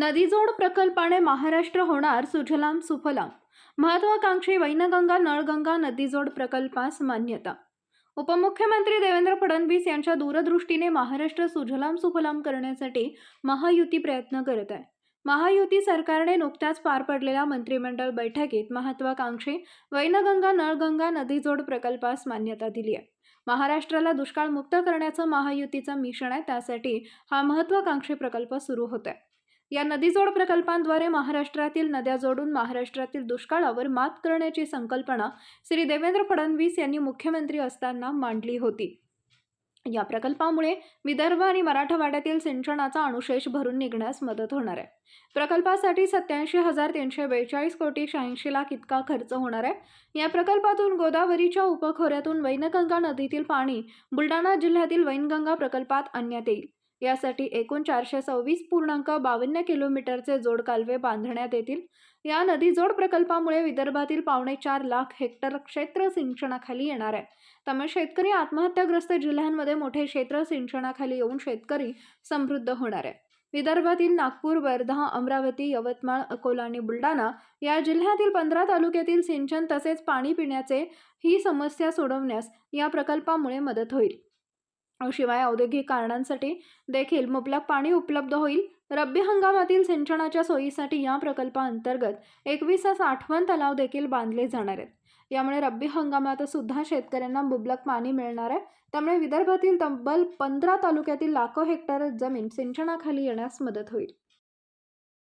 नदीजोड प्रकल्पाने महाराष्ट्र होणार सुजलाम सुफलाम. महत्वाकांक्षी वैनगंगा नळगंगा नदीजोड प्रकल्पास मान्यता. उपमुख्यमंत्री देवेंद्र फडणवीस यांच्या दूरदृष्टीने महाराष्ट्र सुजलाम सुफलाम करण्यासाठी महायुती प्रयत्न करत आहे. महायुती सरकारने नुकत्याच पार पडलेल्या मंत्रिमंडळ बैठकीत महत्वाकांक्षी वैनगंगा नळगंगा नदीजोड प्रकल्पास मान्यता दिली आहे. महाराष्ट्राला दुष्काळमुक्त करण्याचं महायुतीचं मिशन आहे त्यासाठी हा महत्वाकांक्षी प्रकल्प सुरू होत आहे या नदीजोड प्रकल्पांद्वारे महाराष्ट्रातील नद्या जोडून महाराष्ट्रातील दुष्काळावर मात करण्याची संकल्पना श्री देवेंद्र फडणवीस यांनी मुख्यमंत्री असताना मांडली होती. या प्रकल्पामुळे विदर्भ आणि मराठवाड्यातील सिंचनाचा अनुशेष भरून निघण्यास मदत होणार आहे. प्रकल्पासाठी सत्याऐंशी हजार तीनशे बेचाळीस कोटी शहाऐंशी लाख इतका खर्च होणार आहे. या प्रकल्पातून गोदावरीच्या उपखोऱ्यातून वैनगंगा नदीतील पाणी बुलढाणा जिल्ह्यातील वैनगंगा प्रकल्पात आणण्यात येईल. यासाठी एकूण चारशे सव्वीस पूर्णांक बावन्न किलोमीटरचे जोड कालवे बांधण्यात येतील. या नदी जोड प्रकल्पामुळे विदर्भातील पावणे चार लाख हेक्टर क्षेत्र सिंचनाखाली येणार आहे. त्यामुळे शेतकरी आत्महत्याग्रस्त जिल्ह्यांमध्ये मोठे क्षेत्र सिंचनाखाली येऊन शेतकरी समृद्ध होणार आहे. विदर्भातील नागपूर वर्धा अमरावती यवतमाळ अकोला आणि बुलढाणा या जिल्ह्यातील पंधरा तालुक्यातील सिंचन तसेच पाणी पिण्याचे ही समस्या सोडवण्यास या प्रकल्पामुळे मदत होईल. शिवाय औद्योगिक कारणांसाठी देखील मुबलक पाणी उपलब्ध होईल. रब्बी हंगामातील सिंचनाच्या सोयीसाठी या प्रकल्पाअंतर्गत एकवीस आठवण तलाव देखील बांधले जाणार आहेत. यामुळे रब्बी हंगामात सुद्धा शेतकऱ्यांना मुबलक पाणी मिळणार आहे. त्यामुळे विदर्भातील तब्बल पंधरा तालुक्यातील लाखो हेक्टर जमीन सिंचनाखाली येण्यास मदत होईल.